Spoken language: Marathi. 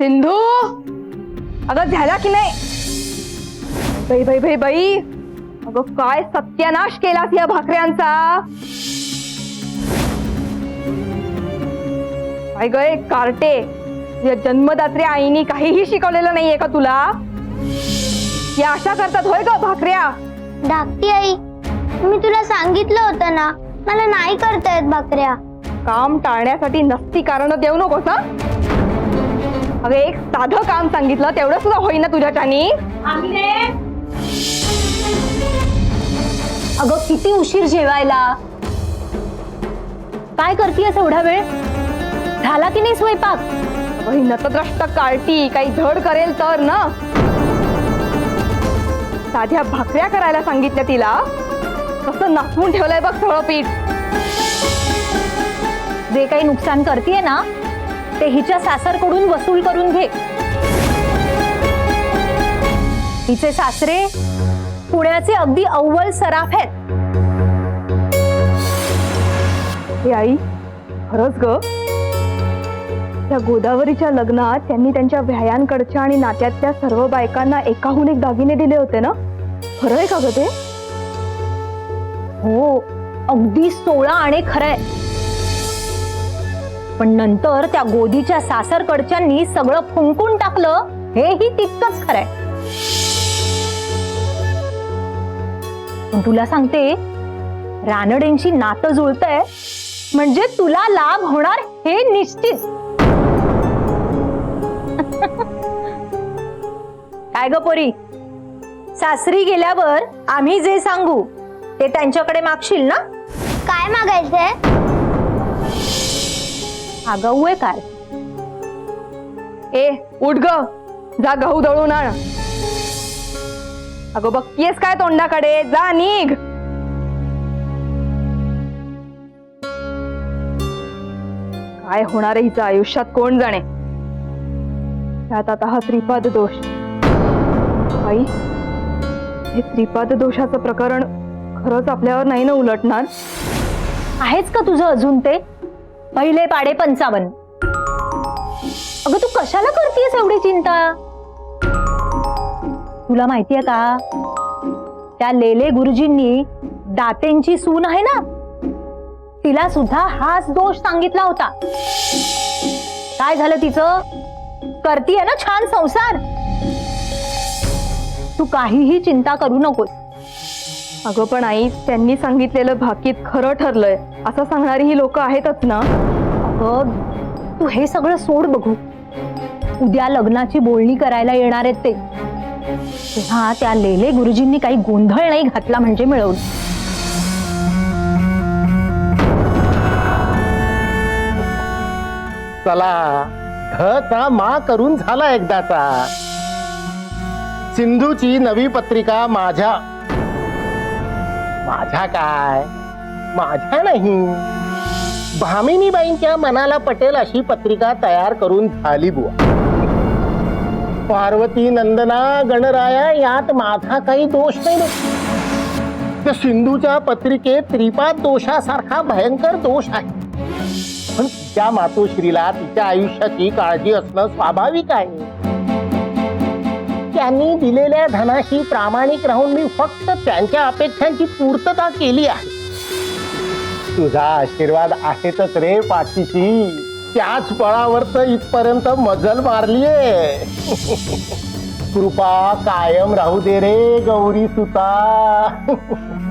सिंधू? अगं झाला की नाही? बाई बाई बाई बाई. अगं काय सत्यानाश केलास या भाकऱ्यांचा? काय गय कार्टे. या जन्मदात्री आईनी काहीही शिकवलेलं नाहीये का तुला? या अशा करतात होय ग भाकऱ्या? धाकटी आई मी तुला सांगितलं होतं ना मला नाही करता येत भाकऱ्या. काम टाळण्यासाठी नसती कारण देऊ नकोस ना अगं एक साधं काम सांगितलं तेवढं सुद्धा होईना तुझ्याच्यानी अगं किती उशीर जेवायला. काय करतीयस एवढा वेळ? झाला की नाही स्वयंपाक? अगं, नतद्रष्ट कार्टी काही धड करेल तर ना. साध्या भाकऱ्या करायला सांगितल्या तिला. कसं नाचवून ठेवलंय बघ सगळं पीठ. जे काही नुकसान करतीये ना ते हिच्या सासरकडून वसूल करून घे. हिचे सासरे पुण्याचे अगदी अव्वल सराफ आहेत. हे आई खरंच ग? त्या गोदावरीच्या लग्नात त्यांनी त्यांच्या व्यायांकडच्या आणि नात्यातल्या सर्व बायकांना एकाहून एक दागिने दिले होते ना? खरंय का ग ते? हो अगदी सोळा आणि खरंय. पण नंतर त्या गोदीच्या सासरकडच्यांनी सगळं फुंकून टाकलं हेही तितकंच खरंय. पण तुला सांगते रानडेंशी नातं जुळतंय म्हणजे तुला लाभ होणार हे निश्चित. काय ग पोरी? सासरी गेल्यावर आम्ही जे सांगू ते त्यांच्याकडे मागशील ना? काय मागायचंय? आगाऊ आहे काय? ए उठ ग. जा गहू दळून आण. अगं बघतीयस काय तोंडाकडे? जा निघ. काय होणार आहे हिचं आयुष्यात? कोण जाणे? त्यात आता हा श्रीपाद दोष. आई हे श्रीपाद दोषाचं प्रकरण खरंच आपल्यावर नाही ना उलटणार? आहेच का तुझं अजून ते? पहिले पाडे पंचावन्न. अगं तू कशाला करतेस एवढी चिंता? तुला माहितीये का? त्या लेले गुरुजींनी दातेंची सून आहे ना? तिला सुद्धा हाच दोष सांगितला होता. काय झालं तिचं? करतीये ना छान संसार? तू काहीही चिंता करू नकोस. अगं पण आई त्यांनी सांगितलेलं भाकीत खरं ठरलंय. असं सांगणारी ही लोक आहेतच ना? अगं तू हे सगळं सोड बघू. उद्या लग्नाची बोलणी करायला येणार आहेत ते. तेव्हा त्या लेले गुरुजींनी काही गोंधळ नाही घातला म्हणजे मिळवून. चला धचा मा करून झाला एकदाचा. सिंधूची नवी पत्रिका माझ्या माझ्या काय? माझ्या नाही. भामिनीबाईंच्या मनाला पटेल अशी पत्रिका तयार करून झाली बुवा. पार्वती नंदना गणराया यात माझा काही दोष नाही त्या सिंधूच्या पत्रिकेत त्रिपाद दोषासारखा भयंकर दोष आहे. पण तिच्या मातोश्रीला तिच्या आयुष्याची काळजी असणं स्वाभाविक आहे. त्यांनी दिलेल्या धनाशी प्रामाणिक राहून मी फक्त त्यांच्या अपेक्षांची पूर्तता केली आहे. तुझा आशीर्वाद आहेतच रे पाठीशी. त्याच बळावर तर इथपर्यंत मजल मारलीये. कृपा कायम राहू दे रे गौरी सुता.